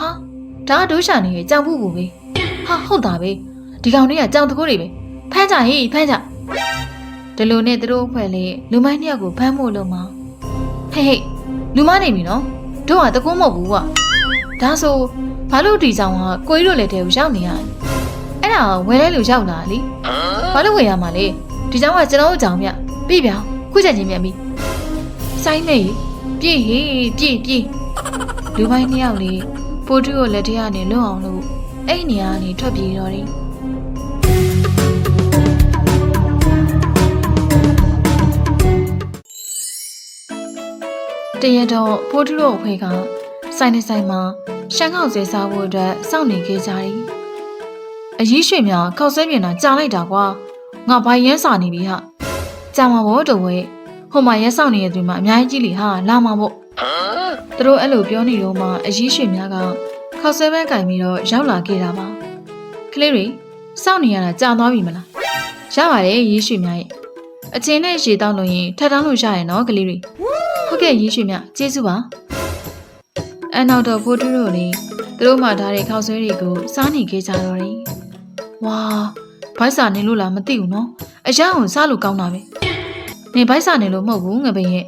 ဟာဒါကဒိုးရှာနေရဲ့ကြောင်ဖူးဘူးပဲဟာဟုတ်တာပဲဒီကောင်တွေကကြောင်တကုတ်တွေပဲဖမ်းကြဟေးဖမ်းကြဒီလိုနဲ့သူတို့အဖွဲ့လေးလူမိုင်းနှစ်ယောက်ကိုဖမ်းဖို့လုံးမှာဟေးဟေးလူမနေပြီနော်တို့ကတကုတ်မဟုတ်ဘူးကွာဒါဆိုဘာလို့ဒီကြောင်ကကိုကြီးတို့လည်းတဲကိုရောက်နေရလဲအဲ့ဒါဝယ်လဲလူရောက်လာလीဘာလို့ဝယ်ရမှာလဲဒီကြောင်ကကျွန်တော်တို့ကြောင်မြပြပြခုချက်ချင်းမြတ်ပြီစိုင်းမေပြေးဟေးပြေးပြေးလူပိုင်းနှစ်ယောက်လေး ပိုတူကိုလက်ထက်ကနေလွတ်အောင်လို့အဲ့ဒီနေရာကနေထွက်ပြေးတော့တယ်တရက်တော့ပိုတူတို့အဖွဲ့ကဆိုင်နေဆိုင်မှာရှမ်းခေါက်ဆွဲစားဖို့အတွက်စောင့်နေခဲ့ကြတယ်အကြီးရွှေများခောက်ဆွဲပြင်တာကြာလိုက်တာကွာငါဘာရမ်းစာနေပြီဟာကြာမှာပေါ့တော့ဝဲဟိုမှာရက်ဆောင်နေတဲ့သူမှအများကြီးကြီးလေဟာလာမှာပေါ့ သူတို့အဲ့လိုပြောနေတော့မှအကြီးရွှေများကခောက်ဆွဲပဲကင်ပြီးတော့ရောက်လာခဲ့တာပါကလေးတွေစောင့်နေရတာကြာသွားပြီမလားရပါတယ်ရေးရွှေများရဲ့အချင်းနဲ့ရေတောင်းလို့ရင်ထပ်တောင်းလို့ရရင်နော်ကလေးတွေဟုတ်ကဲ့ရေးရွှေများကျေးဇူးပါအနောက်တော့ဖိုးထူးတို့လည်းသူတို့မှထားတဲ့ခောက်ဆွဲတွေကိုစားနေခဲ့ကြတော့တယ်ဝါဘိုက်စာနေလို့လားမသိဘူးနော်အရန်ကိုစားလို့ကောင်းတာပဲနေဘိုက်စာနေလို့မဟုတ်ဘူးငပင်ရဲ့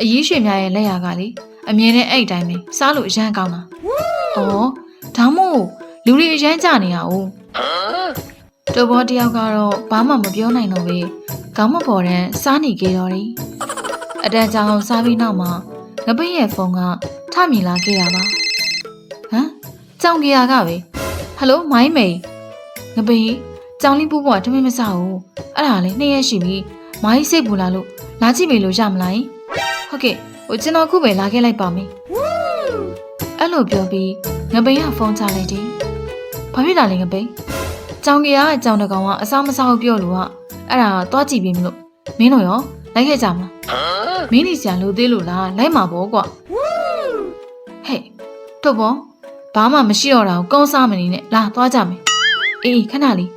အကြီးရွှေများရဲ့လက်ရာကလေ အမြင်နဲ့အဲ့အတိုင်းပဲစားလို့အရန်ကောင်းတာ။အော်ဒါမို့လူတွေအရန်ကြနေရအောင်။တော်ဘောတယောက်ကတော့ဘာမှမပြောနိုင်တော့ပဲခေါင်းမပေါ်တန်းစားနေကြတော့တယ်။အတန်းကြောင်စားပြီးနောက်မှာငပိရဲ့ဖုန်းကထမြင်လာခဲ့တာပါ။ဟမ်ကြောင်ကြီးကပဲဟယ်လိုမိုင်းမေငပိကြောင်လေးပူပေါ်ထမင်းမစားဘူး။အဲ့ဒါလေနှစ်ရက်ရှိပြီ။မိုင်းစိတ်ပူလာလို့လာကြည့်မေလို့ရမလား။ဟုတ်ကဲ့ ဟိုကျွန်တော်ခုပဲလာခဲ့လိုက်ပါမယ်အဲ့လိုပြောပြီးငပိန်ကဖုန်းချလိုက်တယ်ဘာဖြစ်တာလဲငပိန်ကြောင်ကြီးကအကြောင်တကောင်ကအစားမစားဘူးပြောလို့ကအဲ့ဒါသွားကြည့်ပြီးမလို့မင်းတို့ရောလိုက်ခဲ့ကြမလားမင်းနေစရာလိုသေးလို့လားလိုက်မှာပေါ့ကွာဟဲ့တို့ဘောဘာမှမရှိတော့တာကိုကောင်းစားမနေနဲ့လာသွားကြမယ်အေးခဏလေး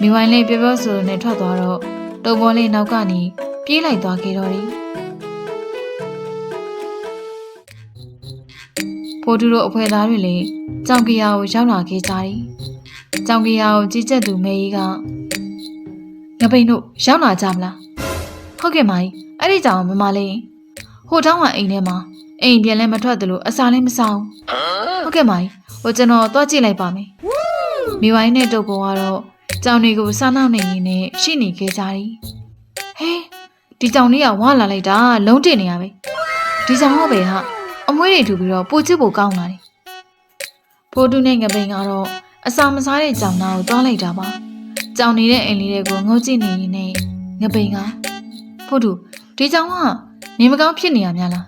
မိဝိုင်းလေးပြောပြောဆိုနဲ့ထွက်သွားတော့တုပ်ဘောလေးနောက်ကနေပြေးလိုက်သွားခဲ့တော့တယ် ဖိုးတူတို့အဖွဲ့သားတွေလည်းကြောင်ကီယာကိုရောက်လာခဲ့ကြတယ်။ကြောင်ကီယာကိုကြီးကြပ်သူမေကြီးကငပိန်တို့ရောက်လာကြမလား။ဟုတ်ကဲ့မာကြီးအဲ့ဒီကြောင်မမလေးဟိုတောင်းကအိမ်ထဲမှာအိမ်ပြန်လဲမထွက်သလိုအစာလည်းမစားဘူး။ဟုတ်ကဲ့မာကြီးဟိုကျွန်တော်သွားကြည့်လိုက်ပါမယ်။မိဝိုင်းနဲ့တုပ်ပေါ်ကတော့ကြောင်တွေကိုစားနောက်နေရင်းနဲ့ရှိနေခဲ့ကြတယ်။ဟဲဒီကြောင်လေးကဝါလာလိုက်တာလုံးတင်နေရပဲ။ဒီကြောင်ဟုတ်ပဲဟာ အမွှေးတွေထူပြီးတော့ပိုချစ်ဖို့ကောင်းလာတယ်။ဖိုးတူနဲ့ငပိန်ကတော့အစာမစားတဲ့ကြောင်သားကိုတွားလိုက်တာပါ။ကြောင်နေတဲ့အိမ်လေးတွေကိုငုတ်ကြည့်နေရင်နဲ့ငပိန်ကဖိုးတူဒီကြောင်ကနေမကောင်းဖြစ်နေရများလား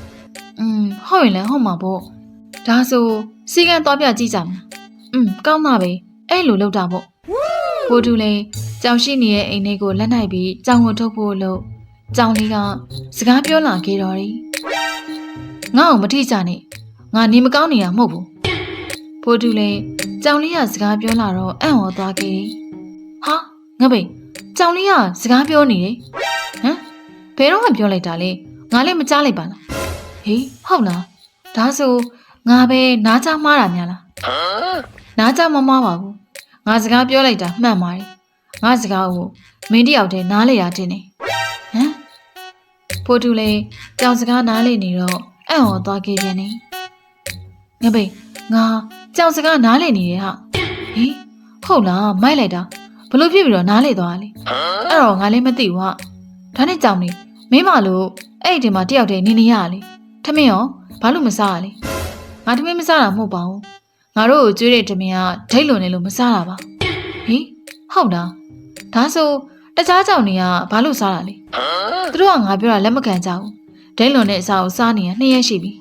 ။อืมဟုတ်ရင်လည်းဟုတ်မှာပေါ့။ဒါဆိုစီကံသွားပြကြည့်ကြမလား။อืมကောင်းတာပဲ။အဲ့လိုလုပ်တာပေါ့။ဖိုးတူလည်းကြောင်ရှိနေတဲ့အိမ်လေးကိုလက်နိုင်ပြီးကြောင်ကိုထုတ်ဖို့လို့ကြောင်လေးကစကားပြောလာခဲ့တော်တယ်။ ငါ့ကိုမထိကြနဲ့ငါနေမကောင်းနေတာမဟုတ်ဘူးဖိုးတူလည်းကြောင်လေးကစကားပြောလာတော့အံ့ဩသွားခဲ့တယ်ဟာငါပိန်ကြောင်လေးကစကားပြောနေတယ်ဟမ်ဘယ်တော့မှပြောလိုက်တာလဲငါလည်းမကြားလိုက်ပါလားဟေးဟုတ်လားဒါဆိုငါပဲနားချမှားတာများလားနားချမမှားပါဘူးငါစကားပြောလိုက်တာမှန်ပါတယ်ငါစကားကိုမင်းတယောက်တည်းနားလေရတင်နေဟမ်ဖိုးတူလည်းကြောင်စကားနားလေနေတော့ အံ့ဩသွားခဲ့ပြန်နေငပိန်ငါကြောင်စကားနားလည်နေတယ်ဟာဟေးဟုတ်လားမိုက်လိုက်တာဘလို့ဖြစ်ပြီးတော့နားလေသွားလဲအဲ့တော့ငါလည်းမသိဘူးဟာဒါနဲ့ကြောင်နေမင်းမလို့အဲ့ဒီမှာတယောက်တည်းနေနေရလေထမင်းရောဘာလို့မစားရလဲငါထမင်းမစားတာမဟုတ်ပါဘူးငါတို့ကိုကျွေးတဲ့ထမင်းကဒိတ်လွန်နေလို့မစားတာပါဟေးဟုတ်လားဒါဆိုတခြားကြောင်တွေကဘာလို့စားတာလဲသူတို့ကငါပြောတာလက်မခံကြဘူး ဒိတ်လွန်တဲ့အစာကိုစားနေရနှစ်ရက်ရှိပြီ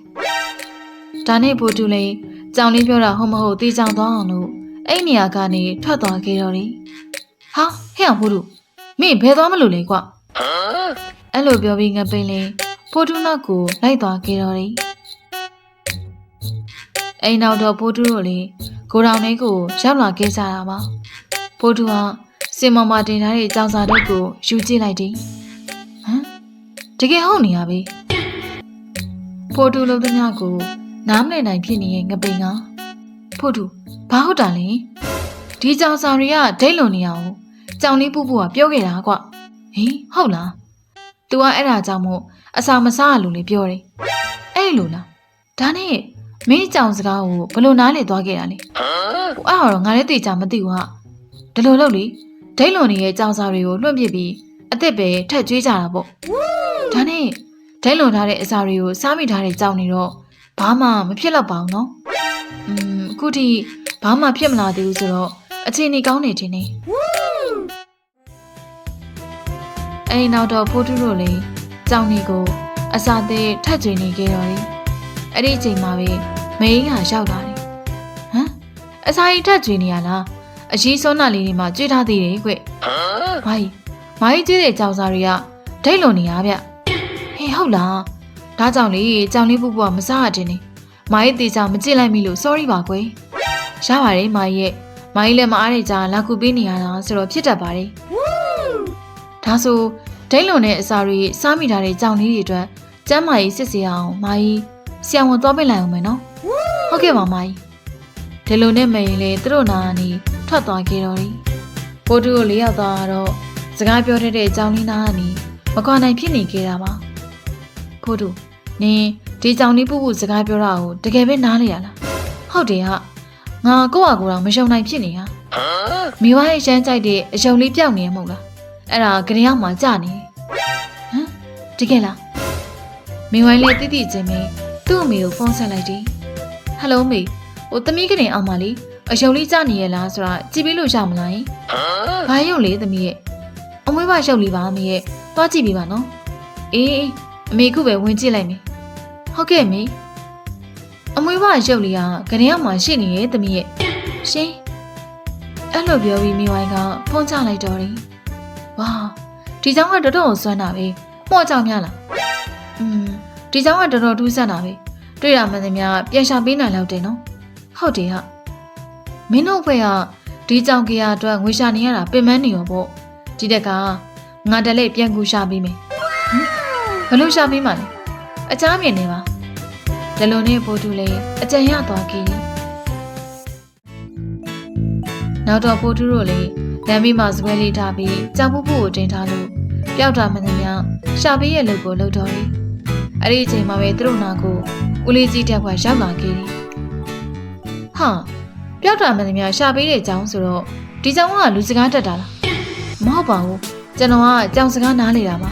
။ဒါနဲ့ဘူတူလေးကြောင်လေးပြောတာဟုတ်မဟုတ်သိကြသွားအောင်လို့အဲ့နေရာကနေထွက်သွားခဲ့တော့တယ်။ဟာဟဲ့အောင်ဘူတူမင်းဘယ်သွားမလို့လဲကွ။အဲ့လိုပြောပြီးငပိန်လေးဘူတူနောက်ကိုလိုက်သွားခဲ့တော့တယ်။အိမ်နောက်တော့ဘူတူတို့လေးကိုတောင်လေးကိုရောက်လာခဲ့ကြတာပါ။ဘူတူကစင်မမတင်ထားတဲ့ကြောင်စာတုပ်ကိုယူကြည့်လိုက်တယ်။ဟမ် တကယ်ဟုတ်နေရပြီဖိုတူလုံးသမျှကိုနားမလည်နိုင်ဖြစ်နေရဲ့ငပိန်ကဖို့တူဘာဟုတ်တာလဲဒီကြောင်စာတွေကဒိတ်လွန်နေအောင်ကြောင်လေးပူပူကပြောခဲ့တာကွဟင်ဟုတ်လား तू ကအဲ့ဒါကြောင့်မို့အစာမစားရလို့လေပြောတယ်အဲ့လိုလားဒါနဲ့မင်းကြောင်စကားကိုဘယ်လိုနားလေသွားခဲ့တာလဲဟိုအဲ့တော့ငါလည်းသိချာမသိဘူးဟာဒီလိုလုပ်လေဒိတ်လွန်နေတဲ့ကြောင်စာတွေကိုလွှင့်ပစ်ပြီးအစ်စ်ပဲထက်ကျွေးကြတာပေါ့ ဒါနဲ့ဒိတ်လွန်ထားတဲ့အစာတွေကိုစားမိထားတဲ့ကြောင်တွေတော့ဘာမှမဖြစ်တော့ပါဘူးနော်อืมအခုထိဘာမှဖြစ်မလာသေးဘူးဆိုတော့အခြေအနေကောင်းနေတင်နေအဲ့ဒီနောက်တော့ဖိုးထုတို့လည်းကြောင်တွေကို အစာသေးထက်ကျွေးနေခဲ့တော့တယ်အဲ့ဒီအချိန်မှာပဲမေးကရောက်လာတယ်ဟမ်အစာကြီးထက်ကျွေးနေရလားအကြီးစောနာလေးတွေမှာကျွေးထားသေးတယ်ကွမိုင်းမိုင်းကျွေးတဲ့ကြောင်စာတွေကဒိတ်လွန်နေရဗျ ဟေးဟုတ်လားဒါကြောင့်လေကြောင်လေးပူပူကမစားရတင်နေမိုင်းတေချာမကြည့်လိုက်မိလို့ sorry ပါကွယ်ရပါတယ်မိုင်းရဲ့မိုင်းလည်းမအားတဲ့ကြာလာကူပေးနေရတာဆိုတော့ဖြစ်တတ်ပါတယ်ဒါဆိုဒိတ်လွန်တဲ့အစာတွေစားမိထားတဲ့ကြောင်လေးတွေအတွက်ကျမ်းမာရေးစစ်စေအောင်မိုင်းဆရာဝန်သွားပေးလိုက်အောင်မယ်နော်ဟုတ်ကဲ့ပါမိုင်းဒီလိုနဲ့မရင်လေသူတို့နာကနေထွက်သွားခဲ့တော့တယ်ဘိုးတူကိုလေးယောက်သွားတော့စကားပြောတတ်တဲ့ကြောင်လေးနာကနေမကွာနိုင်ဖြစ်နေခဲ့တာပါ ဘိုးတူနင်ဒီကြောင်လေးပူပူစကားပြောတာကိုတကယ်ပဲနားလေရလားဟုတ်တယ်ဟာငါကိုယ့်အကူတော့မယုံနိုင်ဖြစ်နေဟာမိဘရဲ့ရှမ်းကြိုက်တဲ့အယုံလေးပြောက်နေရမဟုတ်လားအဲ့ဒါကြရောက်မှကြာနေဟမ်တကယ်လားမိဝိုင်းလေးတိတိချင်းမင်းသူ့အမေကိုဖုန်းဆက်လိုက်တယ်ဟယ်လိုမေဟိုသမီးကနေအောင်ပါလေအယုံလေးကြာနေရလားဆိုတာကြည့်ပြီးလို့ရမလားယင်ဘာရုပ်လေသမီးရဲ့အမွေးပါရုပ်လေးပါအမေရဲ့သွားကြည့်ပြီးပါနော်အေး အမေခုပဲဝင်ကြည့်လိုက်မယ်ဟုတ်ကဲ့မေအမွေးဝရုပ်လေးကကနေရမှာရှိနေရဲ့သမီးရဲ့ရှင်အဲ့လိုပြောပြီးမိဝိုင်းကဖုန်းချလိုက်တော့တယ်ဝါဒီကြောင်ကတော်တော်ဆွမ်းတာပဲမော့ကြောင်များလားอืมဒီကြောင်ကတော်တော်ထူးဆန်းတာပဲတွေ့ရမှန်သမျှပြန်ရှာပေးနိုင်လောက်တယ်နော်ဟုတ်တယ်ဟာမင်းတို့ဘက်ကဒီကြောင်ကရအတွက်ငွေရှာနေရတာပင်မနေရောပေါ့ဒီတက်ကငါတလေးပြန်ကူရှာပေးမယ် ဘယ်လိုရှာပေးမှာလဲအချားမြင်နေပါဒလုံနဲ့ပိုးတူလည်းအကြံရသွားခဲ့တယ်နောက်တော့ပိုးတူတို့လည်းလမ်းဘေးမှာစပွဲလေးထားပြီးကြောင်ပူပူကိုတင်ထားလို့ပျောက်တာမှန်သမျှရှာပေးရဲ့လုပ်ကိုလုပ်တော့တယ်အဲ့ဒီအချိန်မှာပဲသူတို့နာကိုဦးလေးကြီးတက်ခွာရောက်လာခဲ့တယ်ဟာပျောက်တာမှန်သမျှရှာပေးတဲ့အကြောင်းဆိုတော့ဒီကြောင်ကလူစကားတက်တာလားမဟုတ်ပါဘူးကျွန်တော်ကကြောင်စကားနားလေတာပါ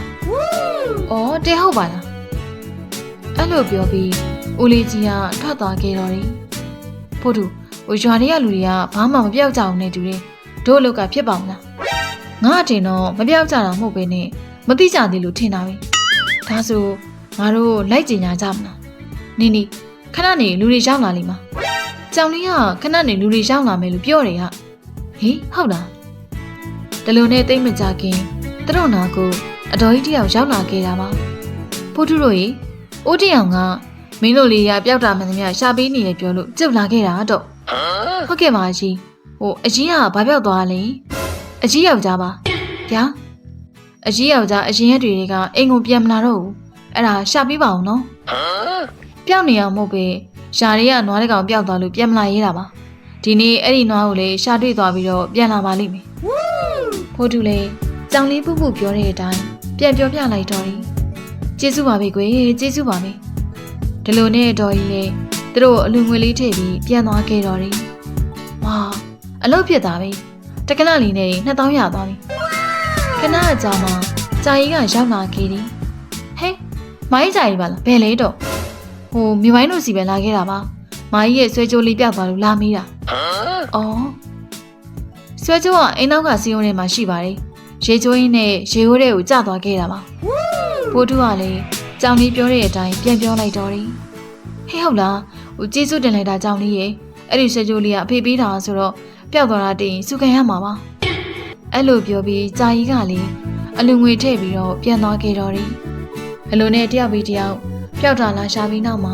အော်တဲဟုတ်ပါလားအဲ့လိုပြောပြီးဦးလေးကြီးကထွက်သွားခဲ့တော့တယ်ဖို့သူဟိုရွာတွေကလူတွေကဘာမှမပြောက်ကြအောင်နဲ့တူတယ်တို့အလောက်ကဖြစ်ပါမလားငါအထင်တော့မပြောက်ကြတာမဟုတ်ပဲနဲ့မသိကြသေးလို့ထင်တာပဲဒါဆိုငါတို့လိုက်ကြင်ညာကြမလားနင်းနီခဏနေလူတွေရောက်လာလိမ့်မှာကြောင်လေးကခဏနေလူတွေရောက်လာမယ်လို့ပြောတယ်ဟာဟေးဟုတ်လားဒီလိုနဲ့တိတ်မကြခင်သူတို့နာကို အတော်ကြီးတယောက်ရောက်လာခဲ့တာပါဖိုးထုတို့ရေအိုးတယောင်ကမင်းတို့လေးရပျောက်တာမှန်သမျှရှာပေးနေတယ်ပြောလို့ကြုတ်လာခဲ့တာတော့ဟုတ်ကဲ့ပါရှင်ဟိုအကြီးကဘာပြောက်သွားလဲအကြီးယောက်ျားပါဗျာအကြီးယောက်ျားအရင်ရက်တွေကအိမ်ကိုပြန်မလာတော့ဘူးအဲ့ဒါရှာပေးပါအောင်နော်ပျောက်နေအောင်မဟုတ်ပဲရှာတွေကနွားတစ်ကောင်ပျောက်သွားလို့ပြန်မလာရေးတာပါဒီနေ့အဲ့ဒီနွားကိုလေရှာတွေ့သွားပြီးတော့ပြန်လာပါလိမ့်မယ်ဖိုးတူလေကြောင်လေးပုပုပြောတဲ့အတိုင်း ပြန်ပြောပြလိုက်တော့တယ်ကျေးဇူးပါပဲကွယ်ကျေးဇူးပါပဲဒီလိုနဲ့တော်ကြီးလေသူတို့အလူငွေလေးထည့်ပြီးပြန်သွားခဲ့တော့တယ်ဝါအလုပ်ဖြစ်သွားပြီတက္ကနလီနဲ့2000ရသွားပြီခဏအကြာမှာကြာကြီးကရောက်လာခဲ့တယ်ဟဲမိုင်းကြာကြီးပါလားဘယ်လဲတော့ဟိုမိမိုင်းတို့စီပဲလာခဲ့တာပါမာကြီးရဲ့ဆွဲကြိုးလေးပြောက်သွားလို့လာမေးတာအော်ဆွဲကြိုးကအိမ်နောက်ကစီယုံထဲမှာရှိပါတယ် ရေချိုးရင်းနဲ့ရေဟိုးတဲ့ကိုကျသွားခဲ့တာပါဖိုးတူကလည်းကြောင်လေးပြောတဲ့အတိုင်းပြန်ပြောလိုက်တော့တယ်ဟဲ့ဟုတ်လားဟိုကျေးဇူးတင်လိုက်တာကြောင်လေးရဲ့အဲ့ဒီဆွဲကြိုးလေးကအဖေပေးတာဆိုတော့ပျောက်သွားတာတင်စုခံရမှာပါအဲ့လိုပြောပြီးကြာကြီးကလည်းအလူငွေထည့်ပြီးတော့ပြန်သွားခဲ့တော့တယ်အလိုနဲ့တယောက်ပြီးတယောက်ပျောက်တာလာရှာပြီးနောက်မှာ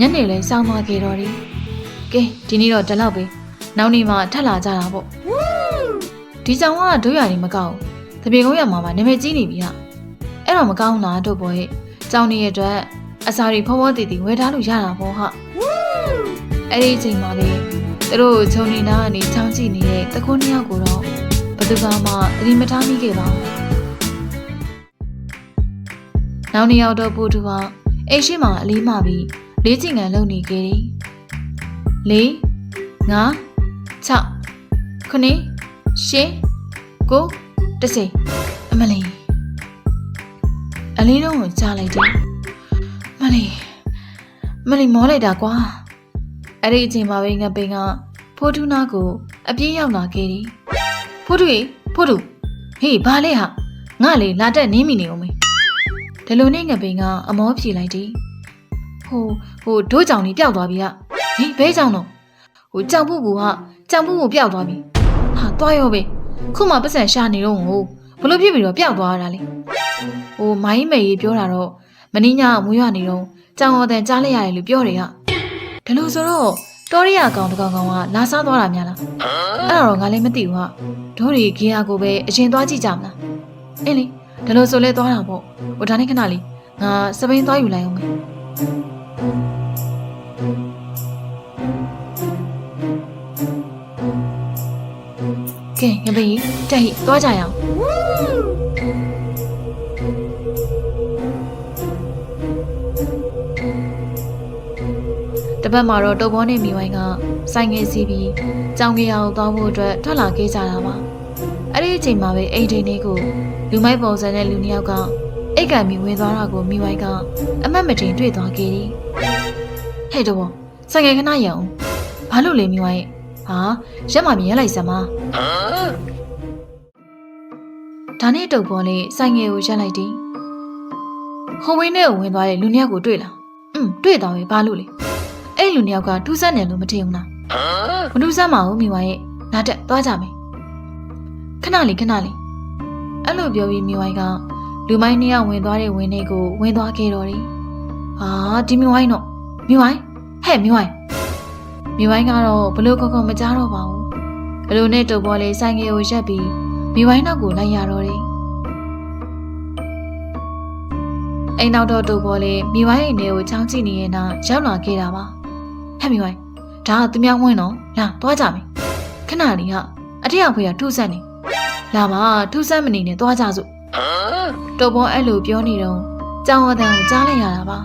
ညနေလဲစောင်းသွားခဲ့တော့တယ်ကဲဒီနေ့တော့ဒီလောက်ပဲနောက်နေ့မှထပ်လာကြတာပေါ့ဒီကြောင်ကဒုရနေမကောက်ဘူး တပြေကုန်းရမှာပါနာမည်ကြီးနေပြီဟာအဲ့တော့မကောင်းလားတို့ဘောရဲ့ကြောင်နေရတဲ့အတွက်အစာတွေဖောဖောတည်တည်ဝယ်ထားလို့ရတာပေါ့ဟာအဲ့ဒီအချိန်မှာလေသူတို့ဂျုံနေနာကနေချောင်းကြည့်နေတဲ့တကုန်းနှစ်ယောက်ကိုတော့ဘယ်သူကမှသတိမထားမိခဲ့ပါဘူးနောက်နှစ်ယောက်တော့ပို့တူဟာအိမ်ရှိမှာအလေးမှပြီးလေးချင်ငံလုံနေခဲ့တယ်လေးငါ6ခုနှစ်ရှင်ကို တစ်စိအမလီအလေးတော့ကိုကြားလိုက်တယ်မလီမလီမောလိုက်တာကွာအဲ့ဒီအချိန်မှာပဲငပိန်ကဖိုးထုနာကိုအပြေးရောက်လာခဲ့တယ်ဖိုးထုရေဖိုးထုဟေးဘာလဲဟာငါလေလာတက်နင်းမိနေအောင်မေဒီလိုနဲ့ငပိန်ကအမောဖြေလိုက်တယ်ဟိုဟိုဒိုးကြောင်ကြီးပျောက်သွားပြီကဟေးဘဲကြောင်တော့ဟိုကြောင်ပုပူကကြောင်ပုပူပျောက်သွားပြီဟာတွားရောပဲ ခုမှပတ်စံရှာနေတော့ဟိုဘလို့ဖြစ်ပြီးတော့ပျောက်သွားတာလေဟိုမိုင်းမေကြီးပြောတာတော့မင်းညမွေးရနေတော့ကြောင်တော်တန်ကြားလိုက်ရတယ်လို့ပြောတယ်ကဒါလို့ဆိုတော့တောရီယာကောင်တကောင်ကောင်ကလာစားသွားတာများလားအဲ့ဒါတော့ငါလည်းမသိဘူးဟာတို့တွေဂီယာကိုပဲအရင်သွားကြည့်ကြမလားအင်းလေဒါလို့ဆိုလဲသွားတာပေါ့ဟိုဒါနဲ့ခဏလေးငါစပိန်သွားယူလိုက်အောင်မယ် ကဲငပိတက်ဟိသွားကြရအောင်တပတ်မှာတော့တုပ်ဘောနဲ့မိဝိုင်းကဆိုင်ငယ်စီးပြီးကြောင်ကြီးအောင်သွားဖို့အတွက်ထွက်လာခဲ့ကြတာပါအဲ့ဒီအချိန်မှာပဲအိမ်ထိန်လေးကိုလူမိုက်ပုံစံတဲ့လူနှစ်ယောက်ကအိတ်ကံမီဝင်သွားတာကိုမိဝိုင်းကအမတ်မတင်တွေ့သွားခဲ့တယ်ဟဲ့တော့ဆိုင်ငယ်ခဏရအောင်ဘာလို့လဲမိဝိုင်း ဟာရက်မမြင်ရလိုက်စမ်းမဒါနဲ့တုပ်ပေါ်လေးဆိုင်ငယ်ကိုရက်လိုက်တယ်ဟိုဝင်းနဲ့ဝင်သွားတဲ့လူနှစ်ယောက်ကိုတွေ့လားอืมတွေ့တော့ပြီဘာလို့လဲအဲ့လူနှစ်ယောက်ကထူးဆန်းတယ်လို့မထင်ဘူးလားမထူးဆန်းပါဘူးမိဝိုင်းရဲ့နားတက်သွားကြမယ်ခဏလေးခဏလေးအဲ့လိုပြောပြီးမိဝိုင်းကလူမိုင်းနှစ်ယောက်ဝင်သွားတဲ့ဝင်းလေးကိုဝင်သွားခဲ့တော့တယ်ဟာဒီမိဝိုင်းတော့မိဝိုင်းဟဲ့မိဝိုင်း မိဝိုင်းကတော့ဘလို့ကောကောမကြားတော့ပါဘူးဘလို့နဲ့တုပ်ပေါ်လေးဆိုင်ငယ်ကိုရက်ပြီးမိဝိုင်းနောက်ကိုလိုက်ရတော့တယ်အိမ်နောက်တော့တုပ်ပေါ်လေးမိဝိုင်းအိမ်ထဲကိုချောင်းကြည့်နေရင်တော့ရောက်လာခဲ့တာပါဟဲ့မိဝိုင်းဒါကသူများဝင်းတော့လာသွားကြမယ်ခဏလေးဟာအထက်ရောက်ခွေကထူးဆန်းနေလာပါထူးဆန်းမနေနဲ့သွားကြစို့တော်ပေါ်အဲ့လိုပြောနေတော့ကြောင်ဝတန်ကိုကြားလိုက်ရတာပါ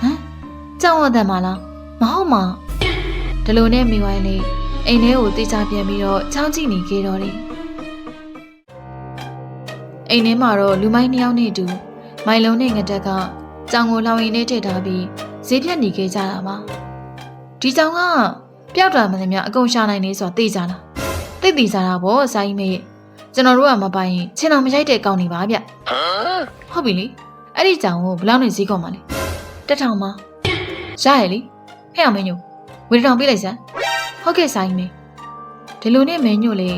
ဟမ်ကြောင်ဝတန်မလားမဟုတ်မှာ ဒီလိုနဲ့မိဝိုင်းလေးအိမ်ထဲကိုတေချာပြန်ပြီးတော့ချောင်းကြည့်နေခဲ့တော့တယ်အိမ်ထဲမှာတော့လူမိုင်းနှစ်ယောက်နဲ့အတူမိုင်လုံးနဲ့ငတက်ကကြောင်ကိုလောင်ရင်နဲ့ထည့်ထားပြီးဈေးဖြတ်နေခဲ့ကြတာပါဒီကြောင်ကပျောက်တာမှလည်းများအကုန်ရှာနိုင်နေဆိုတာသိကြလားသိသိကြတာဗောစာကြီးမေကျွန်တော်တို့ကမပိုင်ရင်ချင်းတော်မရိုက်တဲ့ကောင်းနေပါဗျဟုတ်ပြီလေအဲ့ဒီကြောင်ကိုဘယ်လောက်နဲ့ဈေးကောက်မှာလဲတက်ထောင်မှာရရလေဟဲ့အောင်မင်းညို ဝေတောင်ပေးလိုက်စမ်းဟုတ်ကဲ့စာကြီးမေဒီလိုနဲ့မင်းညိုလေ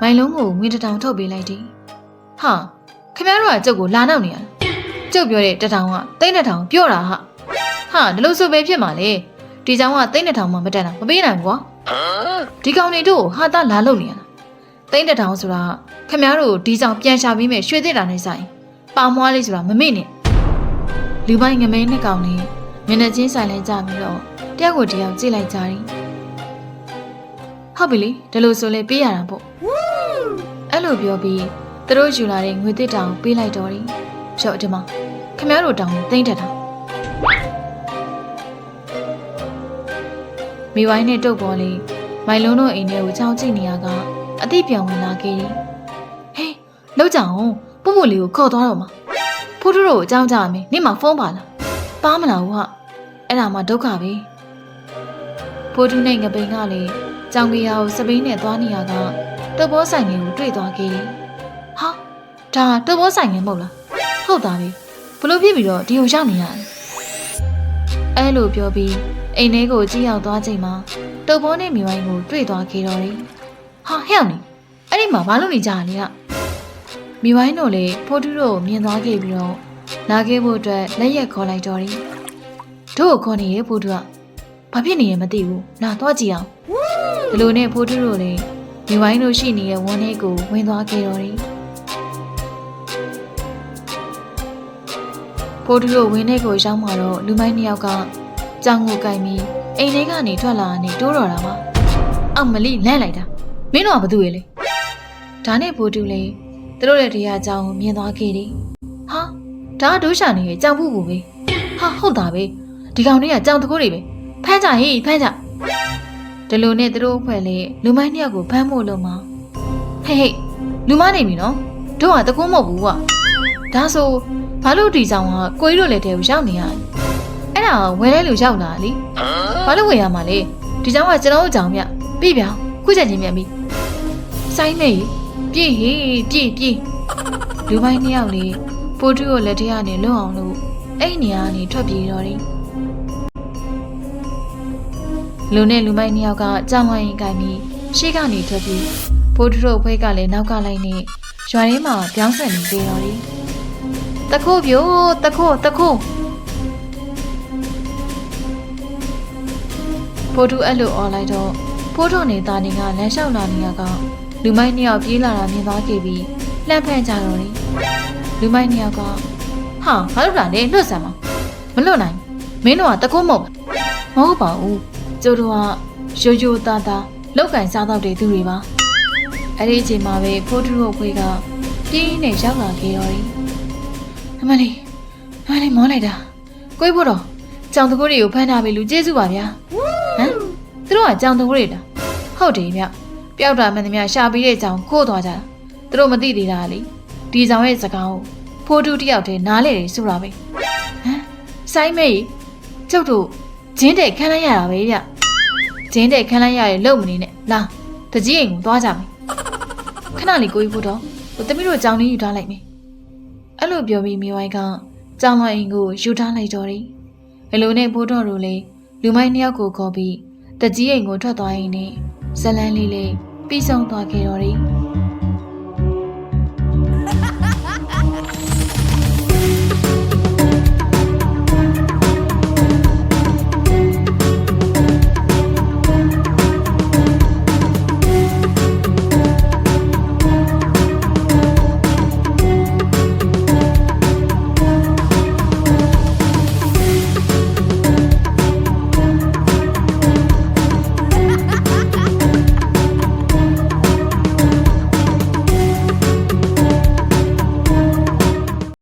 မိုင်လုံးကိုငွေတစ်ထောင်ထုတ်ပေးလိုက်တယ်ဟာခင်ဗျားတို့ကကျုပ်ကိုလာနောက်နေရလားကျုပ်ပြောတဲ့တစ်ထောင်ကသိန်းတစ်ထောင်ပြောတာဟာဟာဒီလိုဆိုပဲဖြစ်မှာလေဒီကြောင်ကသိန်းတစ်ထောင်မှမတက်တာမပေးနိုင်ဘူးကွာဒီကောင်တွေတို့ဟာတာလာလို့နေရတာသိန်းတစ်ထောင်ဆိုတာခမည်းတော်ဒီကြောင်ပြန်ရှာပြီးမဲ့ရွှေသစ်တာနဲ့ဆိုင်ပါမွားလေးဆိုတာမမေ့နဲ့လူပိုင်းငမင်းနှစ်ကောင်နဲ့မျက်နှာချင်းဆိုင်လိုက်ကြပြီးတော့ တယောက်ကိုတယောက်ကြည့်လိုက်ကြတယ်ဟုတ်ပြီလေဒီလိုဆိုလေပေးရတာပေါ့အဲ့လိုပြောပြီးသူတို့ယူလာတဲ့ငွေသစ်တောင်ပေးလိုက်တော့တယ်ရော့ဒီမှာခမည်းတော်တောင်သိန်းတက်တာမိဝိုင်းနဲ့တုတ်ပေါ်လေးမိုင်လုံးတို့အိမ်ထဲကိုချောင်းကြည့်နေရကအသိပြောင်ဝင်လာခဲ့တယ်ဟေးလောက်ကြအောင်ပုပ်ပုလေးကိုခေါ်သွားတော့မှာဖိုးတို့တို့ကိုအကြောင်းကြရမယ်နေ့မှဖုန်းပါလားပါမလားဟုတ်ဟာအဲ့ဒါမှဒုက္ခပဲ ဖိုးတို့နဲ့ငပိန်ကလည်းကြောင်ကြီးရကိုစပိန်နဲ့သွားနေရကတုတ်ပေါ်ဆိုင်ငယ်ကိုတွေ့သွားခဲ့တယ်ဟာဒါတုတ်ပေါ်ဆိုင်ငယ်မဟုတ်လားဟုတ်သားပဲဘလို့ဖြစ်ပြီးတော့ဒီကိုရောက်နေရတယ်အဲ့လိုပြောပြီးအိမ်ထဲကိုကြည့်ရောက်သွားချိန်မှာတုတ်ပေါ်နဲ့မိဝိုင်းကိုတွေ့သွားခဲ့တော့တယ်ဟာဟဲ့အောင်နေအဲ့ဒီမှာဘာလုပ်နေကြရလဲကမိဝိုင်းတို့လည်းဖိုးတူးတို့ကိုမြင်သွားခဲ့ပြီးတော့လာခဲ့ဖို့အတွက်လက်ရက်ခေါ်လိုက်တော့တယ်တို့ကိုခေါ်နေရဲ့ဖိုးတူးက ဘာဖြစ်နေရမသိဘူးလာသွားကြည့်အောင်ဒီလိုနဲ့ဖိုးတူးတို့လည်းမိဝိုင်းတို့ရှိနေတဲ့ဝန်းထဲကိုဝင်သွားခဲ့တော့တယ်ဖိုးတူးတို့ဝင်းထဲကိုရောက်မှာတော့လူမိုင်းနှစ်ယောက်ကကြောင်ကိုကင်ပြီးအိမ်ထဲကနေထွက်လာနေတိုးတော်တာပါအောက်မလီလန့်လိုက်တာမင်းတို့ကဘာတူရဲ့လဲဒါနဲ့ဘိုးတူလေသူတို့ရဲ့တရားအကြောင်းကိုမြင်သွားခဲ့တယ်ဟာဒါကဒိုးရှာနေရဲ့ကြောင်ပူပူပဲဟာဟုတ်တာပဲဒီကောင်တွေကကြောင်တကူတွေပဲ ဖမ်းကြဟေးဖမ်းကြဒီလိုနဲ့သူတို့အဖွဲ့လေလူမိုင်းနှစ်ယောက်ကိုဖမ်းဖို့လို့မှာဟေးဟေးလူမနေပြီနော်တို့ကတကူမဟုတ်ဘူးကွာဒါဆိုဘာလို့ဒီကြောင်ကကိုကြီးတို့လက်ထဲကိုရောက်နေရလဲအဲ့ဒါကဝယ်လဲလူရောက်လာလीဘာလို့ဝယ်ရမှာလဲဒီကြောင်ကကျွန်တော်တို့ကြောင်မြပြီဗျာခုချက်ချင်းမြန်ပြီစိုင်းမေပြည့်ဟေးပြည့်ပြည့်လူမိုင်းနှစ်ယောက်လေပိုတူကိုလက်ထဲကနေလွတ်အောင်လို့အဲ့ဒီနေရာကနေထွက်ပြေးတော့တယ် လူနဲ့လူမိုင်းနှစ်ယောက်ကကြောင်ဝိုင်းကိုင်ပြီးရှေ့ကနေထွက်ပြီးပိုတူတို့အဖွဲကလည်းနောက်ကလိုက်နေရွာထဲမှာပြောင်းဆက်နေသေးတော့တယ်တခိုးပြို့တခိုးတခိုးပိုတူအဲ့လိုអော်လိုက်တော့ဖိုးတော်နေတာနေကလမ်းလျှောက်လာနေရကလူမိုင်းနှစ်ယောက်ပြေးလာတာမြင်သွားခဲ့ပြီးလှမ်းဖန့်ကြတော့တယ်လူမိုင်းနှစ်ယောက်ကဟာဘာလို့လာလဲလွတ်ဆမ်းမမလွတ်နိုင်မင်းတို့ကတကုတ်မဟုတ်မဟုတ်ပါဘူး ကျိုးတို့ကရိုးရိုးသားသားလောက်ကင်စားတော့တဲ့သူတွေပါအဲ့ဒီအချိန်မှာပဲဖိုးတူတို့ခွေးကပြင်းနဲ့ရောက်လာခဲ့တော့တယ်အမလေးအမလေးမောလိုက်တာကိုယ်ဖို့တော့ကြောင်တကုတ်တွေကိုဖမ်းထားပြီလူကျေးဇူးပါဗျာဟမ်သူတို့ကကြောင်တကုတ်တွေလားဟုတ်တယ်ဗျပျောက်တာမှန်သမျှရှာပြီးတဲ့ကြောင်ခိုးသွားကြတာသူတို့မသိသေးတာလေဒီကြောင်ရဲ့စကားကိုဖိုးတူတယောက်တည်းနားလေတယ်ဆိုတာပဲဟမ်စိုင်းမေးကျုပ်တို့ ဂျင်းတဲ့ခန်းလိုက်ရတာပဲဗျဂျင်းတဲ့ခန်းလိုက်ရရဲ့လုံမနေနဲ့လာတကြီးအိမ်ကိုသွားကြမယ်ခဏလေးကိုကြီးဖို့တော့ဟိုတမီးတို့ကြောင်လေးယူထားလိုက်မယ်အဲ့လိုပြောပြီးမိဝိုင်းကကြောင်တော်အိမ်ကိုယူထားလိုက်တော့တယ်ဘယ်လိုနဲ့ဖိုးတော်တို့လေလူမိုင်းနှစ်ယောက်ကိုခေါ်ပြီးတကြီးအိမ်ကိုထွက်သွားရင်နဲ့ဇလန်းလေးလေးပြီးဆုံးသွားခဲ့တော့တယ်